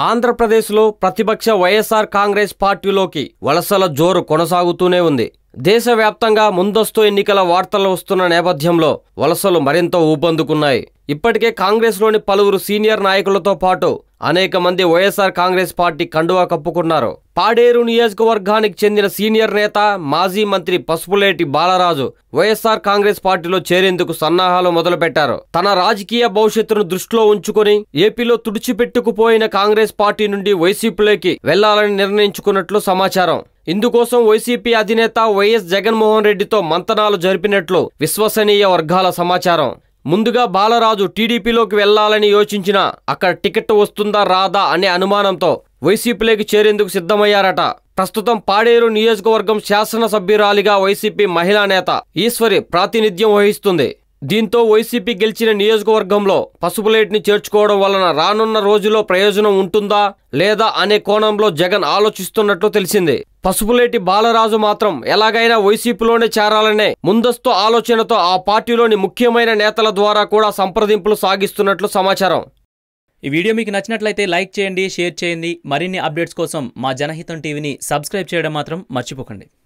ఆంధ్రప్రదేశ్లో ప్రతిపక్ష వైఎస్ఆర్ కాంగ్రెస్ పార్టీలోకి వలసల జోరు కొనసాగుతూనే ఉంది. దేశవ్యాప్తంగా ముందస్తు ఎన్నికల వార్తలు వస్తున్న నేపథ్యంలో వలసలు మరింత ఊపందుకున్నాయి. ఇప్పటికే కాంగ్రెస్లోని పలువురు సీనియర్ నాయకులతో పాటు అనేక మంది వైఎస్ఆర్ కాంగ్రెస్ పార్టీ కండువా కప్పుకున్నారు. పాడేరు నియోజకవర్గానికి చెందిన సీనియర్ నేత మాజీ మంత్రి పసుపులేటి బాలరాజు వైఎస్ఆర్ కాంగ్రెస్ పార్టీలో చేరేందుకు సన్నాహాలు మొదలుపెట్టారు. తన రాజకీయ భవిష్యత్తును దృష్టిలో ఉంచుకుని ఏపీలో తుడిచిపెట్టుకుపోయిన కాంగ్రెస్ పార్టీ నుండి వైసీపీలోకి వెళ్ళాలని నిర్ణయించుకున్నట్లు సమాచారం. ఇందుకోసం వైసీపీ అధినేత వైఎస్ జగన్మోహన్ రెడ్డితో మంతనాలు జరిపినట్లు విశ్వసనీయ వర్గాల సమాచారం. ముందుగా బాలరాజు టీడీపీలోకి వెళ్ళాలని యోచించినా అక్కడ టికెట్ వస్తుందా రాదా అనే అనుమానంతో వైసీపీలోకి చేరేందుకు సిద్ధమయ్యారట. ప్రస్తుతం పాడేరు నియోజకవర్గం శాసనసభ్యురాలిగా వైసీపీ మహిళా నేత ఈశ్వరి ప్రాతినిధ్యం వహిస్తుంది. దీంతో వైసీపీ గెలిచిన నియోజకవర్గంలో పసుపులేటిని చేర్చుకోవడం వలన రానున్న రోజుల్లో ప్రయోజనం ఉంటుందా లేదా అనే కోణంలో జగన్ ఆలోచిస్తున్నట్లు తెలిసింది. పసుపులేటి బాలరాజు మాత్రం ఎలాగైనా వైసీపీలోనే చేరాలనే ముందస్తు ఆలోచనతో ఆ పార్టీలోని ముఖ్యమైన నేతల ద్వారా కూడా సంప్రదింపులు సాగిస్తున్నట్లు సమాచారం. ఈ వీడియో మీకు నచ్చినట్లయితే లైక్ చేయండి షేర్ చేయండి. మరిన్ని అప్డేట్స్ కోసం మా జనహితం టీవీని సబ్స్క్రైబ్ చేయడం మాత్రం మర్చిపోకండి.